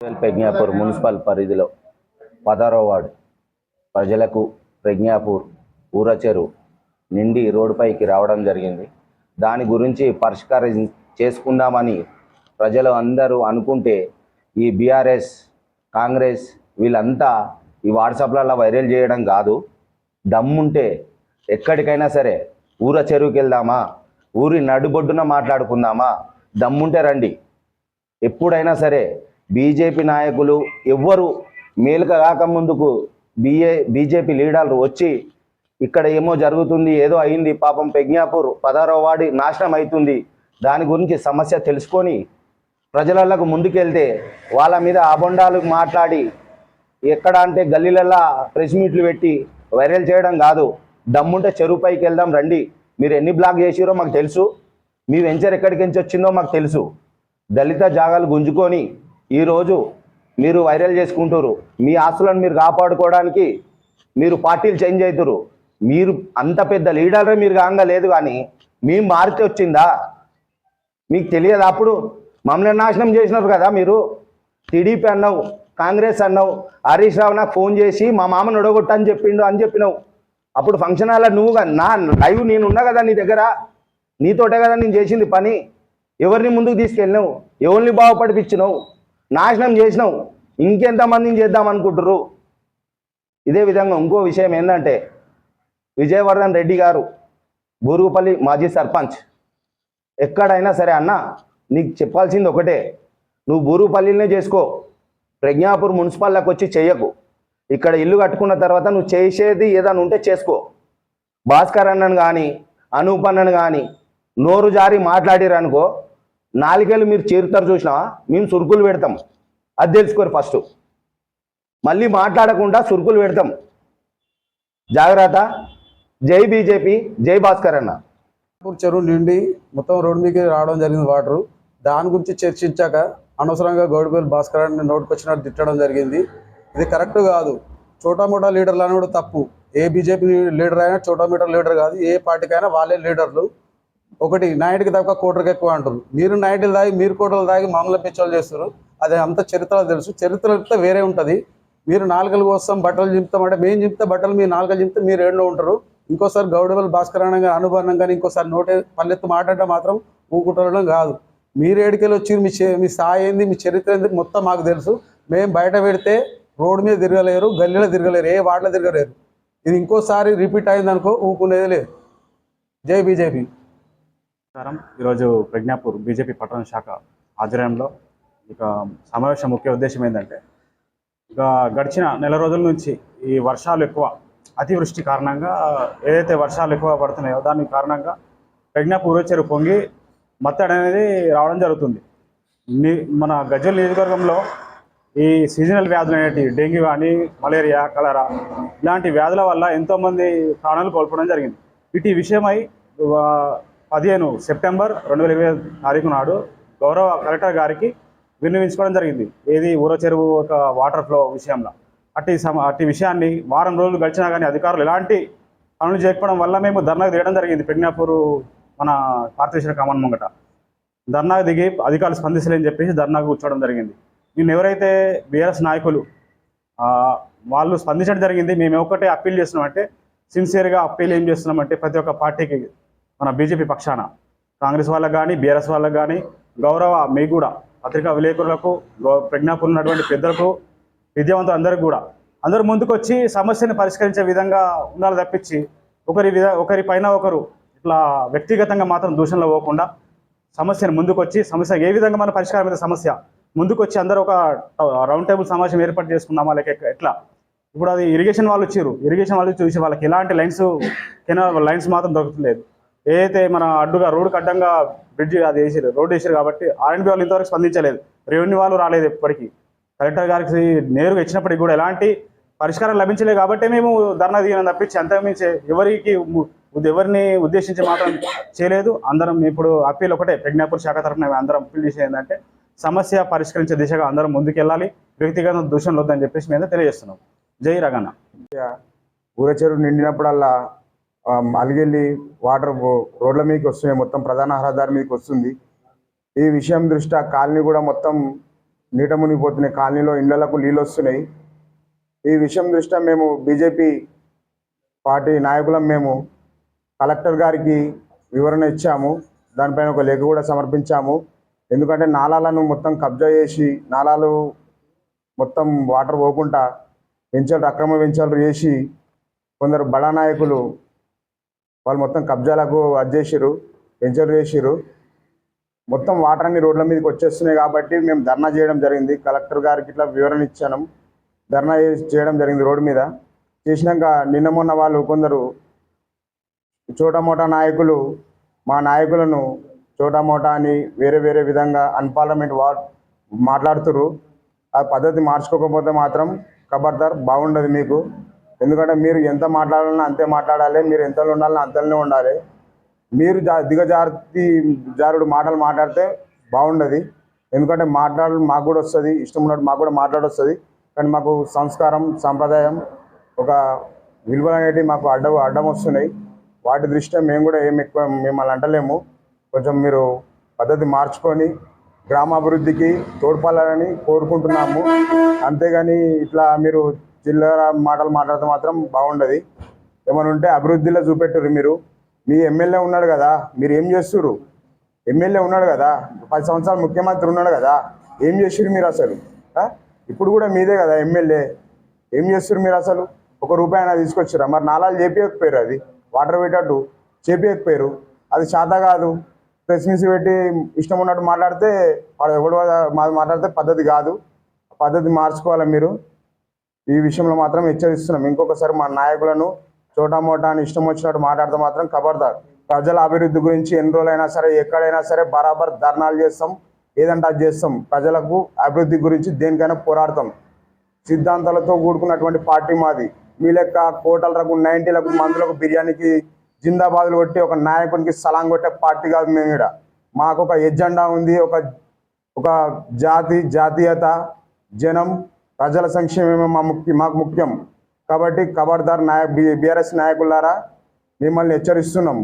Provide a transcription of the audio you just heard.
Pragnapur municipal పరిధిలో పదారో ward ప్రజలకు ప్రజ్ఞాపూర్ ఊరచెరు నిండి రోడ్డుపైకి రావడం జరిగింది. దాని గురించి పరిష్కారం చేసుకుందామని ప్రజలు అందరూ అనుకుంటే ఈ బీఆర్ఎస్ కాంగ్రెస్ వీళ్ళంతా ఈ వాట్సాప్లలో వైరల్ చేయడం కాదు. దమ్ముంటే ఎక్కడికైనా సరే ఊర చెరువుకి వెళ్దామా ఊరి నడుబొడ్డున మాట్లాడుకుందామా? దమ్ముంటే రండి. ఎప్పుడైనా సరే బీజేపీ నాయకులు ఎవ్వరు మేలుక కాక ముందుకు బిఏ బీజేపీ లీడర్లు వచ్చి ఇక్కడ ఏమో జరుగుతుంది ఏదో అయింది పాపం పెజ్ఞాపూర్ పదహారో వాడి నాశనం అవుతుంది దాని గురించి సమస్య తెలుసుకొని ప్రజలకు ముందుకెళ్తే వాళ్ళ మీద అబొండాలు మాట్లాడి ఎక్కడ అంటే గల్లీలల్లా ప్రెస్ మీట్లు పెట్టి వైరల్ చేయడం కాదు. దమ్ముంటే చెరువు పైకి వెళ్దాం రండి. మీరు ఎన్ని బ్లాక్ చేసిరో మాకు తెలుసు. మీ వెంచర్ ఎక్కడికి నుంచి వచ్చిందో మాకు తెలుసు. దళిత జాగాలు గుంజుకొని ఈరోజు మీరు వైరల్ చేసుకుంటారు మీ ఆస్తులను మీరు కాపాడుకోవడానికి మీరు పార్టీలు చేంజ్ అవుతారు మీరు అంత పెద్ద లీడరే మీరు కాంగా లేదు కానీ మీ మారితే వచ్చిందా? మీకు తెలియదు అప్పుడు? మమ్మల్ని నాశనం చేసినారు కదా మీరు. టీడీపీ అన్నావు కాంగ్రెస్ అన్నావు హరీష్ రావు నాకు ఫోన్ చేసి మా మామను ఒడగొట్టని చెప్పిండు అని చెప్పినావు. అప్పుడు ఫంక్షన్ హాల్లో నువ్వు నా లైవ్ నేను ఉన్నా కదా నీ దగ్గర? నీతోటే కదా నేను చేసింది పని. ఎవరిని ముందుకు తీసుకెళ్ళినావు? ఎవరిని బాగుపడిపించినావు? నాశనం చేసినావు ఇంకెంతమందిని చేద్దాం అనుకుంటుర్రు? ఇదే విధంగా ఇంకో విషయం ఏంటంటే విజయవర్ధన్ రెడ్డి గారు బూరుగుపల్లి మాజీ సర్పంచ్. ఎక్కడైనా సరే అన్న నీకు చెప్పాల్సింది ఒకటే నువ్వు బూరుగుపల్లినే చేసుకో. ప్రజ్ఞాపూర్ మున్సిపాల్లోకి వచ్చి చెయ్యకు ఇక్కడ ఇల్లు కట్టుకున్న తర్వాత నువ్వు చేసేది ఏదైనా ఉంటే చేసుకో. భాస్కర్ అన్నను కానీ అనూప్ అన్నను కానీ నోరు జారి మాట్లాడిరనుకో నాలుగేళ్ళు మీరు చేరుతారు చూసినావా? మేము సురుకులు పెడతాం. అది తెలుసుకోరు ఫస్ట్. మళ్ళీ మాట్లాడకుండా సురుకులు పెడతాం. జాగ్రత్త. జై బీజేపీ జై భాస్కర్ అన్న. చెరువు నిండి మొత్తం రోడ్డు మీదకి రావడం జరిగింది వాటర్. దాని గురించి చర్చించాక అనవసరంగా గౌడిపల్లి భాస్కర్ అని నోటుకొచ్చినట్టు తిట్టడం జరిగింది. ఇది కరెక్ట్ కాదు. చోటామోటా లీడర్లు అని కూడా తప్పు. ఏ బీజేపీ లీడర్ అయినా చోటామోటా లీడర్ కాదు. ఏ పార్టీకైనా వాళ్ళే లీడర్లు. ఒకటి నాయుడికి తప్ప కోటరికి ఎక్కువ అంటారు. మీరు నాయుడులు దాగి మీరు కోటలు దాగి మామూలు పిచ్చోలు చేస్తారు. అది అంత చరిత్ర తెలుసు. చరిత్ర వేరే ఉంటుంది. మీరు నాలుగలు కోసం బట్టలు చింపుతామంటే మేము చింపితే బట్టలు మీరు నాలుగలు చింపితే మీరు ఏడులో ఉంటారు. ఇంకోసారి గౌడవల్ భాస్కర్ అనగా అనుబంధం కానీ ఇంకోసారి నోటే పల్లెత్తు మాట్లాడటం మాత్రం ఊకుంటడం కాదు. మీరు ఏడికెళ్ళి వచ్చి మీ మీ స్థాయి ఏంది మీ చరిత్ర ఏంది మొత్తం మాకు తెలుసు. మేము బయట పెడితే రోడ్డు మీద తిరగలేరు గల్లీలో తిరగలేరు ఏ వాటిలో తిరగలేరు. ఇది ఇంకోసారి రిపీట్ అయిందనుకో ఊకునేది లేదు. జై బీజేపీ. నమస్కారం. ఈరోజు ప్రజ్ఞాపూర్ బీజేపీ పట్టణ శాఖ ఆధ్వర్యంలో ఇక సమావేశం ముఖ్య ఉద్దేశం ఏంటంటే ఇక గడిచిన నెల రోజుల నుంచి ఈ వర్షాలు ఎక్కువ అతివృష్టి కారణంగా ఏదైతే వర్షాలు ఎక్కువ పడుతున్నాయో దాని కారణంగా ప్రజ్ఞాపూర్ చెరువు పొంగి మత్తడి అనేది రావడం జరుగుతుంది. మన గజ్వల్ నియోజకవర్గంలో ఈ సీజనల్ వ్యాధులు అనేటివి డెంగ్యూ కానీ మలేరియా కలరా ఇలాంటి వ్యాధుల వల్ల ఎంతోమంది ప్రాణాలు కోల్పోవడం జరిగింది. ఇటు విషయమై పదిహేను సెప్టెంబర్ రెండు వేల ఇరవై తారీఖు నాడు గౌరవ కలెక్టర్ గారికి విన్నవించుకోవడం జరిగింది. ఏది ఊర చెరువు ఒక వాటర్ ఫ్లో విషయంలో. అట్టి సమ అట్టి విషయాన్ని వారం రోజులు గడిచినా కానీ అధికారులు ఎలాంటి పనులు చేయకపోవడం వల్ల మేము ధర్నాకు దిగడం జరిగింది. పెట్టినప్పుడు మన కార్పొరేషన్ కామన్ ముంగట. ధర్నాకు దిగి అధికారులు స్పందించలేని చెప్పేసి ధర్నాకు కూర్చోవడం జరిగింది. నేను ఎవరైతే బీఆర్ఎస్ నాయకులు వాళ్ళు స్పందించడం జరిగింది మేము ఒకటే అప్పీల్ చేస్తున్నామంటే సిన్సియర్గా అప్పీల్ ఏం చేస్తున్నామంటే ప్రతి ఒక్క పార్టీకి మన బీజేపీ పక్షాన. కాంగ్రెస్ వాళ్ళకు కానీ బీఆర్ఎస్ వాళ్ళకు కానీ గౌరవ మీ కూడా పత్రికా విలేకరులకు గౌ- ఉన్నటువంటి పెద్దలకు విద్యావంతులు అందరికి కూడా అందరూ ముందుకొచ్చి సమస్యను పరిష్కరించే విధంగా ఉండాలి తప్పించి ఒకరి విధ ఒకరి పైన ఒకరు ఇట్లా వ్యక్తిగతంగా మాత్రం దూషణలో పోకుండా సమస్యను ముందుకొచ్చి సమస్య ఏ విధంగా మన పరిష్కారం అయితే సమస్య ముందుకొచ్చి అందరూ ఒక రౌండ్ టేబుల్ సమావేశం ఏర్పాటు చేసుకుందామా లేక ఎట్లా? ఇప్పుడు అది ఇరిగేషన్ వాళ్ళు వచ్చారు ఇరిగేషన్ వాళ్ళు చూసి వాళ్ళకి ఎలాంటి లైన్స్ కెనాల్ లైన్స్ మాత్రం దొరకట్లేదు ఏదైతే మన అడ్డుగా రోడ్డు అడ్డంగా బ్రిడ్జ్ అది వేసారు రోడ్డు వేసారు కాబట్టి ఆర్ఎండ్బి వాళ్ళు ఇంతవరకు స్పందించలేదు. రెవెన్యూ వాళ్ళు రాలేదు ఎప్పటికీ. కలెక్టర్ గారికి నేరుగా ఇచ్చినప్పటికీ కూడా ఎలాంటి పరిష్కారం లభించలేదు కాబట్టి మేము ధర్నా దిగిన తప్పించి అంతకుమించి ఎవరికి ఎవరిని ఉద్దేశించి మాత్రం చేయలేదు. అందరం ఇప్పుడు అప్పీల్ ఒకటే ప్రజ్ఞాపూర్ శాఖ తరఫున మేము అందరం అప్పీల్ చేసేది ఏంటంటే సమస్య పరిష్కరించే దిశగా అందరం ముందుకెళ్ళాలి. వ్యక్తిగత దూషణలు వద్దని చెప్పేసి మేము తెలియజేస్తున్నాం. జై రగన్న ఊర చెరువు నిండినప్పుడల్లా అలిగెళ్ళి వాటర్ రోడ్ల మీదకి వస్తున్నాయి. మొత్తం ప్రధాన రహదారి మీదకి వస్తుంది. ఈ విషయం దృష్ట్యా కాలనీ కూడా మొత్తం నీట మునిగిపోతున్నాయి. కాలనీలో ఇళ్ళకు నీళ్ళు వస్తున్నాయి. ఈ విషయం దృష్ట్యా మేము బీజేపీ పార్టీ నాయకులం మేము కలెక్టర్ గారికి వివరణ ఇచ్చాము. దానిపైన ఒక లేఖ కూడా సమర్పించాము. ఎందుకంటే నాలాలను మొత్తం కబ్జా చేసి నాలాలు మొత్తం వాటర్ పోకుండా వెంచలు అక్రమ వెంచలు చేసి కొందరు బడా నాయకులు వాళ్ళు మొత్తం కబ్జాలకు అజ్జేసిరు వెంచర్లు చేసిరు మొత్తం వాటర్ అన్ని రోడ్ల మీదకి వచ్చేస్తున్నాయి కాబట్టి మేము ధర్నా చేయడం జరిగింది. కలెక్టర్ గారికి ఇట్లా వివరణ ఇచ్చాను. ధర్నా చేయడం జరిగింది రోడ్డు మీద. చేసినాక నిన్న మొన్న వాళ్ళు కొందరు చోటమోటా నాయకులు మా నాయకులను చోటమోటా అని వేరే వేరే విధంగా అన్పార్లమెంట్ వా మాట్లాడుతుర్రు. ఆ పద్ధతి మార్చుకోకపోతే మాత్రం ఖబర్దార్ బాగుండదు మీకు. ఎందుకంటే మీరు ఎంత మాట్లాడాలన్నా అంతే మాట్లాడాలి మీరు ఎంతలో ఉండాలన్నా అంతలోనే ఉండాలి. మీరు జా దిగజారి జారుడు మాటలు మాట్లాడితే బాగుండదు. ఎందుకంటే మాట్లాడు మాకు కూడా వస్తుంది ఇష్టం ఉన్నట్టు మాకు కూడా మాట్లాడొస్తుంది. కానీ మాకు సంస్కారం సంప్రదాయం ఒక విలువలు అనేటివి మాకు అడ్డం అడ్డం వస్తున్నాయి. వాటి దృష్ట్యా మేము కూడా ఏమి ఎక్కువ మిమ్మల్ని అంటలేము. కొంచెం మీరు పద్ధతి మార్చుకొని గ్రామాభివృద్ధికి తోడ్పడాలని కోరుకుంటున్నాము. అంతేగాని ఇట్లా మీరు చిల్లర మాటలు మాట్లాడితే మాత్రం బాగుండదు. ఏమైనా ఉంటే అభివృద్ధిలో చూపెట్టుర్రు మీరు. మీ ఎమ్మెల్యే ఉన్నాడు కదా మీరు ఏం చేస్తుర్రు? ఎమ్మెల్యే ఉన్నాడు కదా పది సంవత్సరాలు ముఖ్యమంత్రి ఉన్నాడు కదా ఏం చేసిర్రు మీరు అసలు? ఇప్పుడు కూడా మీదే కదా ఎమ్మెల్యే. ఏం చేస్తుర్రు మీరు అసలు? ఒక రూపాయి అయినా తీసుకొచ్చారా. మరి నాలాలు చేపియకపోయారు అది. వాటర్ పెట్టట్టు చేపియకపోయారు. అది శాత కాదు. ప్రెస్ మీస్ పెట్టి ఇష్టం ఉన్నట్టు మాట్లాడితే వాడు ఎవడు మాట్లాడితే పద్ధతి కాదు. పద్ధతి మార్చుకోవాలి మీరు? ఈ విషయంలో మాత్రం హెచ్చరిస్తున్నాం. ఇంకొకసారి మా నాయకులను చోటా మోటా అని ఇష్టం వచ్చినట్టు మాట్లాడితే మాత్రం ఖబర్దార్ ప్రజల అభివృద్ధి గురించి ఎన్ని రోజులైనా సరే ఎక్కడైనా సరే బరాబర్ ధర్నాలు చేస్తాం ఏదంటే అది చేస్తాం. ప్రజలకు అభివృద్ధి గురించి దేనికైనా పోరాడతాం. సిద్ధాంతాలతో కూడుకున్నటువంటి పార్టీ మాది. మీ లెక్క కోటలకు నైంటీలకు మందులకు బిర్యానీకి జిందాబాదులు కొట్టి ఒక నాయకునికి సలాం కొట్టే పార్టీ కాదు మేము ఇక్కడ మాకు ఒక ఎజెండా ఉంది ఒక ఒక జాతి జాతీయత జనం ప్రజల సంక్షేమమే మా ముఖ్య మాకు ముఖ్యం. కాబట్టి ఖబర్దార్ నాయ బీఆర్ఎస్ నాయకులారా మిమ్మల్ని హెచ్చరిస్తున్నాం.